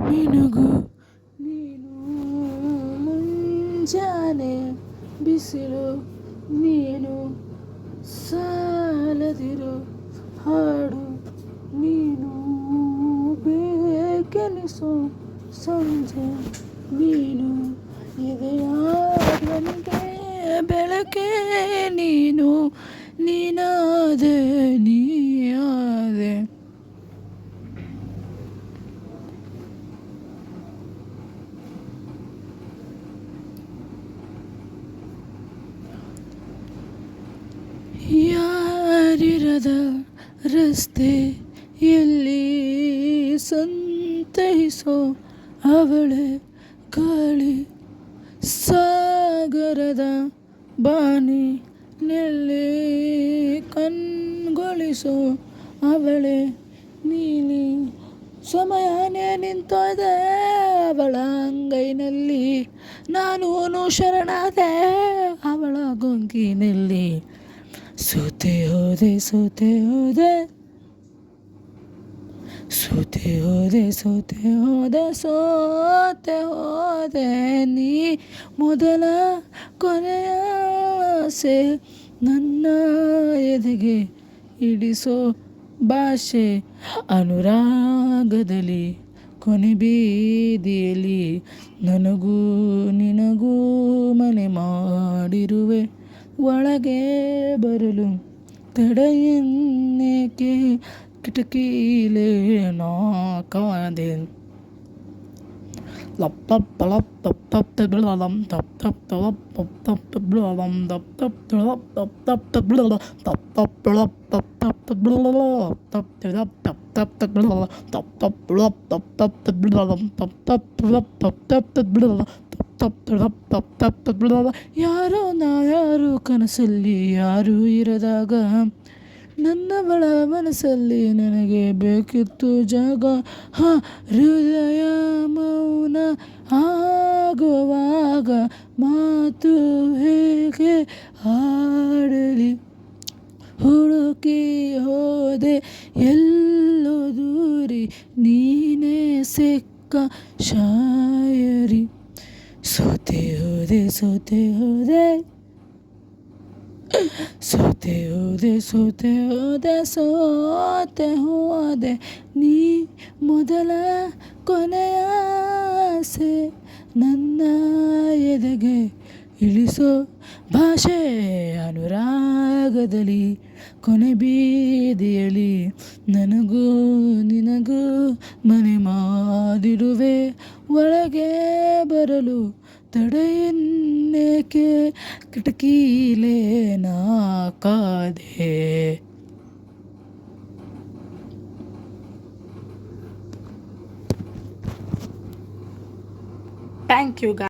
ಮಿನುಗು ನೀನು ಮುಂಜಾನೆ ಬಿಸಿಲು, ನೀನು ಸಾಲದಿರು, ಹಾಡು ನೀನು ಬೇಕೆನಿಸು, ಸಂಜೆ ನೀನು ಇದೆಯ ಧ್ವನಿಗೆ ಬೆಳಕೆ ನೀನು ನೀನಾದೆ ನೀಯಾದೆ ಯಾರಿರದ ರಸ್ತೆ ಎಲ್ಲಿ ಸಂತೈಸೋ ಅವಳೆ ಗಾಳಿ ಸಾಗರದ ಬಾನಿ ನೆಲ್ಲಿ ಕಣ್ಗೊಳಿಸೋ ಅವಳೆ ನೀಲಿ ಸಮಯನೇ ನಿಂತೋದೆ ಅವಳ ಅಂಗೈನಲ್ಲಿ. ನಾನು ಶರಣಾದೆ ಅವಳ ಗೊಂಗಿನಲ್ಲಿ ಸೋತೆ ಹೋದೆ ಸೋತೆ ಹೋದೆ. ಸೋತೆ ಹೋದೆ ಸೋತೆ ಹೋದೆ ಸೋತೆ ಹೋದೆ. ನೀ ಮೊದಲ ಕೊನೆಯ ನನ್ನ ಎದೆಗೆ ಇಡಿಸೋ ಭಾಷೆ. ಅನುರಾಗದಲ್ಲಿ ಕೊನೆ ಬೀದಿಯಲ್ಲಿ ನನಗೂ ನಿನಗೂ ಮನೆ ಮಾಡಿರುವೆ. ಒಳಗೆ ಬರಲು ತಡೆಯನ್ನೇಕೆ ಕಿಟಕಿಲೇ ನಾಕಾದೆ ಯಾರೋ ನಾ ಯಾರು ಕನಸಲ್ಲಿ ಯಾರೂ ಇರದಾಗ ನನ್ನವಳ ಮನಸ್ಸಲ್ಲಿ ನನಗೆ ಬೇಕಿತ್ತು ಜಾಗ. ಹ, ಹೃದಯ ಮೌನ ಆಗುವಾಗ ಮಾತು ಹೇಗೆ ಆಡಲಿ ಹುಡುಕಿ ಹೋದೆ ಎಲ್ಲೋ ದೂರಿ, ನೀನೇ ಸಿಕ್ಕ ಶಾಯರಿ. ಹೋದೆ ಸೋತೆ ಹೋದೆ ಸೋತೆ ಹೋದೆ ಸೋತೆ ಹೋದೆ ಸೋತೆ ಹೋದೆ. ನೀ ಮೊದಲ ಕೊನೆಯ ಆಸೆ ನನ್ನ ಎದೆಗೆ ಇಳಿಸೋ ಭಾಷೆ ಅನುರಾಗದಲ್ಲಿ ಕೊನೆ ಬೀದಿಯಲ್ಲಿ ನನಗೂ ನಿನಗೂ ಮನೆ ಮಾಡಿರುವೆ ಒಳಗೆ ಬರಲು തടയുന്നേക്ക് കിടക്കിയിലേ നാക്കാതെ താങ്ക് യു